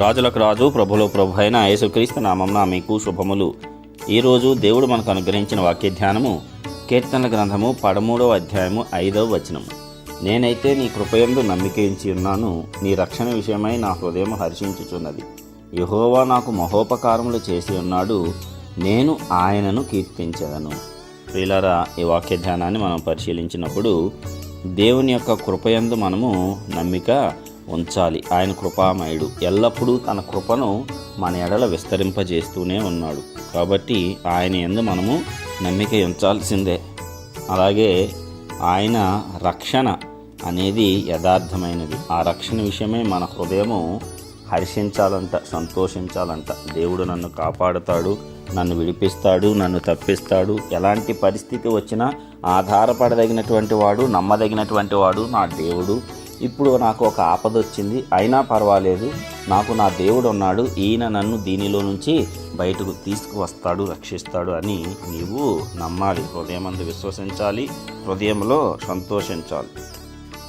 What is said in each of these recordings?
రాజులకు రాజు ప్రభులో ప్రభు అయిన యేసుక్రీస్తు నామంన మీకు శుభములు. ఈరోజు దేవుడు మనకు అనుగ్రహించిన వాక్య ధ్యానము కీర్తనల గ్రంథము పదమూడవ అధ్యాయము ఐదవ వచనము. నేనైతే నీ కృపయందు నమ్మికించి ఉన్నాను నీ రక్షణ విషయమై నా హృదయం హర్షించుచున్నది. యహోవా నాకు మహోపకారములు చేసి ఉన్నాడు నేను ఆయనను కీర్తించదను. ప్రియులారా ఈ వాక్య ధ్యానాన్ని మనం పరిశీలించినప్పుడు దేవుని యొక్క కృపయందు మనము నమ్మిక ఉంచాలి. ఆయన కృపామయుడు. ఎల్లప్పుడూ తన కృపను మన ఎడల విస్తరింపజేస్తూనే ఉన్నాడు. కాబట్టి ఆయన ఎందు మనము నమ్మిక ఉంచాల్సిందే. అలాగే ఆయన రక్షణ అనేది యథార్థమైనది. ఆ రక్షణ విషయమై మన హృదయము హర్షించాలంట సంతోషించాలంట. దేవుడు నన్ను కాపాడుతాడు నన్ను విడిపిస్తాడు నన్ను తప్పిస్తాడు. ఎలాంటి పరిస్థితి వచ్చినా ఆధారపడదగినటువంటి వాడు నమ్మదగినటువంటి వాడు నా దేవుడు. ఇప్పుడు నాకు ఒక ఆపద వచ్చింది. అయినా పర్వాలేదు. నాకు నా దేవుడు ఉన్నాడు. ఈయన నన్ను దీనిలో నుంచి బయటకు తీసుకువస్తాడు రక్షిస్తాడు అని నీవు నమ్మాలి. హృదయమందు విశ్వసించాలి. హృదయంలో సంతోషించాలి.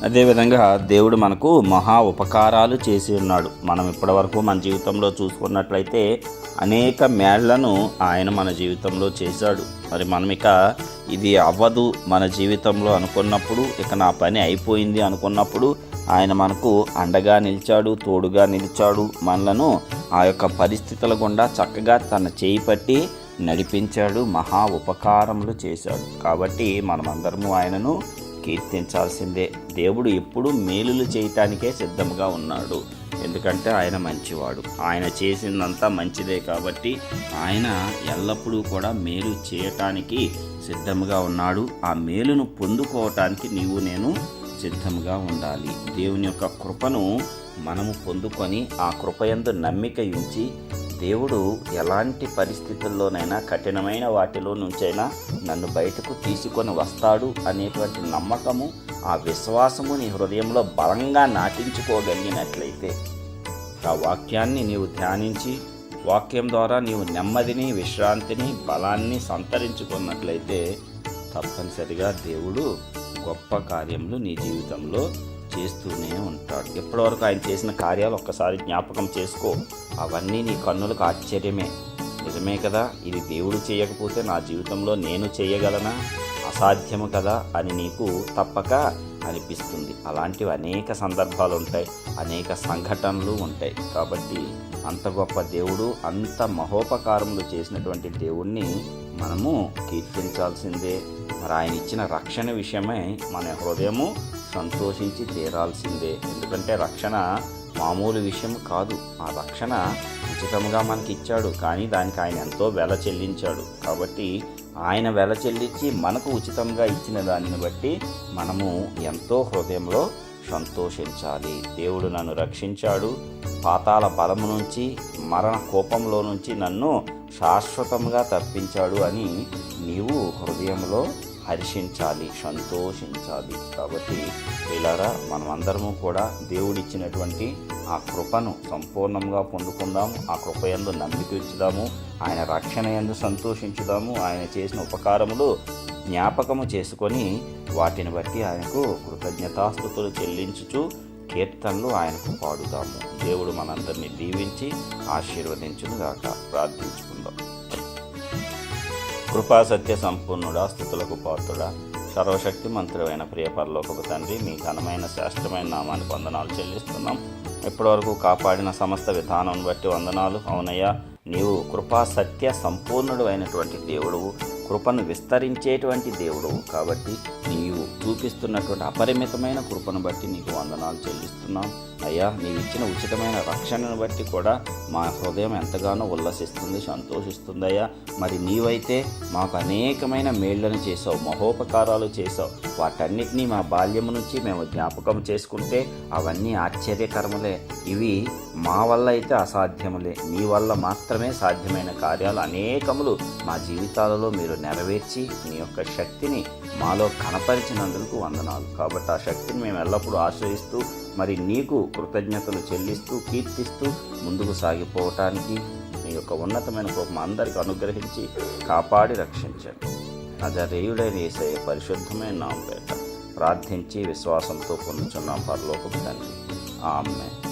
అదేవిధంగా దేవుడు మనకు మహా ఉపకారాలు చేసి ఉన్నాడు. మనం ఇప్పటివరకు మన జీవితంలో చూసుకున్నట్లయితే అనేక మేళ్ళను ఆయన మన జీవితంలో చేశాడు. మరి మనం ఇక ఇది అవ్వదు. మన జీవితంలో అనుకున్నప్పుడు ఇక నా పని అయిపోయింది అనుకున్నప్పుడు ఆయన మనకు అండగా నిలిచాడు తోడుగా నిలిచాడు. మనలను ఆ యొక్క పరిస్థితుల గుండా చక్కగా తన చేయి పట్టి నడిపించాడు మహా ఉపకారములు చేశాడు. కాబట్టి మనమందరము ఆయనను కీర్తించాల్సిందే. దేవుడు ఎప్పుడు మేలులు చేయటానికే సిద్ధంగా ఉన్నాడు. ఎందుకంటే ఆయన మంచివాడు. ఆయన చేసిందంతా మంచిదే కాబట్టి ఆయన ఎల్లప్పుడూ కూడా మేలు చేయటానికి సిద్ధంగా ఉన్నాడు. ఆ మేలును పొందుకోవటానికి నీవు నేను సిద్ధంగా ఉండాలి. దేవుని యొక్క కృపను మనము పొందుకొని ఆ కృపయందు నమ్మిక ఉంచి దేవుడు ఎలాంటి పరిస్థితుల్లోనైనా కఠినమైన వాటిలో నుంచైనా నన్ను బయటకు తీసుకొని వస్తాడు అనేటువంటి నమ్మకము ఆ విశ్వాసము నీ హృదయంలో బలంగా నాటించుకోగలిగినట్లయితే ఆ వాక్యాన్ని నీవు ధ్యానించి వాక్యం ద్వారా నీవు నెమ్మదిని విశ్రాంతిని బలాన్ని సంతరించుకున్నట్లయితే తప్పనిసరిగా దేవుడు గొప్ప కార్యములు నీ జీవితంలో చేస్తూనే ఉంటాడు. ఇప్పటివరకు ఆయన చేసిన కార్యాలు ఒక్కసారి జ్ఞాపకం చేసుకో. అవన్నీ నీ కన్నులకు ఆశ్చర్యమే. నిజమే కదా ఇది దేవుడు చేయకపోతే నా జీవితంలో నేను చేయగలనా? అసాధ్యము కదా అని నీకు తప్పక అనిపిస్తుంది. అలాంటివి అనేక సందర్భాలు ఉంటాయి అనేక సంఘటనలు ఉంటాయి. కాబట్టి అంత గొప్ప దేవుడు అంత మహోపకారములు చేసినటువంటి దేవుణ్ణి మనము కీర్తించాల్సిందే. మరి ఆయన ఇచ్చిన రక్షణ విషయమై మన హృదయము సంతోషించి తీరాల్సిందే. ఎందుకంటే రక్షణ మామూలు విషయం కాదు. ఆ రక్షణ ఉచితంగా మనకి ఇచ్చాడు. కానీ దానికి ఆయన ఎంతో వెల చెల్లించాడు. కాబట్టి ఆయన వెల చెల్లించి మనకు ఉచితంగా ఇచ్చిన దానిని బట్టి మనము ఎంతో హృదయంలో సంతోషించాలి. దేవుడు నన్ను రక్షించాడు. పాతాల బలము నుంచి మరణ కోపంలో నుంచి నన్ను శాశ్వతంగా తప్పించాడు అని నీవు హృదయంలో హర్షించాలి సంతోషించాలి. కాబట్టి ఇలారా మనమందరము కూడా దేవుడిచ్చినటువంటి ఆ కృపను సంపూర్ణంగా పొందుకుందాము. ఆ కృప ఎందు నమ్మిక ఇచ్చుదాము ఆయన రక్షణ ఎందు సంతోషించుదాము. ఆయన చేసిన ఉపకారములు జ్ఞాపకము చేసుకొని వాటిని బట్టి ఆయనకు కృతజ్ఞతాస్థుతులు చెల్లించుచు కీర్తనలు ఆయనకు పాడుదాము. దేవుడు మనందరినీ దీవించి ఆశీర్వదించునుగాక. ప్రార్థించుకుందాం. కృపా సత్య సంపూర్ణుడా స్థుతులకు పాత్రుడా సర్వశక్తి మంత్రుడైన ప్రియపరలోకపు తండ్రి మీ ఘనమైన శ్రేష్టమైన నామానికి వందనాలు చెల్లిస్తున్నాం. ఇప్పటివరకు కాపాడిన సమస్త విధానం బట్టి వందనాలు. అవునయ్యా నీవు కృపా సత్య సంపూర్ణుడు అయినటువంటి దేవుడు కృపను విస్తరించేటువంటి దేవుడు కాబట్టి నీవు చూపిస్తున్నటువంటి అపరిమితమైన కృపను బట్టి నీకు వందనాలు చెల్లిస్తున్నాం. అయ్యా నీవు ఇచ్చిన ఉచితమైన రక్షణను బట్టి కూడా మా హృదయం ఎంతగానో ఉల్లసిస్తుంది సంతోషిస్తుంది అయ్యా మరి నీవైతే మాకు అనేకమైన మేళ్ళను చేసావు మహోపకారాలు చేసావు వాటన్నిటినీ మా బాల్యము నుంచి మేము జ్ఞాపకం చేసుకుంటే అవన్నీ ఆశ్చర్యకరములే. ఇవి మా వల్ల అయితే అసాధ్యములే. నీ వల్ల మాత్రమే సాధ్యమైన కార్యాలు అనేకములు మా జీవితాలలో మీరు నెరవేర్చి నీ యొక్క శక్తిని మాలో కనపరిచినందుకు వందనాలు. కాబట్టి ఆ శక్తిని మేము ఎల్లప్పుడూ ఆశ్రయిస్తూ మరి నీకు కృతజ్ఞతలు చెల్లిస్తూ కీర్తిస్తూ ముందుకు సాగిపోవటానికి నీ యొక్క ఉన్నతమైన కోపం అందరికి అనుగ్రహించి కాపాడి రక్షించండి. నజరేయుడైన వేసే పరిశుద్ధమైన నామపేట ప్రార్థించి విశ్వాసంతో పొందుచున్నాం పరలోకం తండ్రి. ఆమె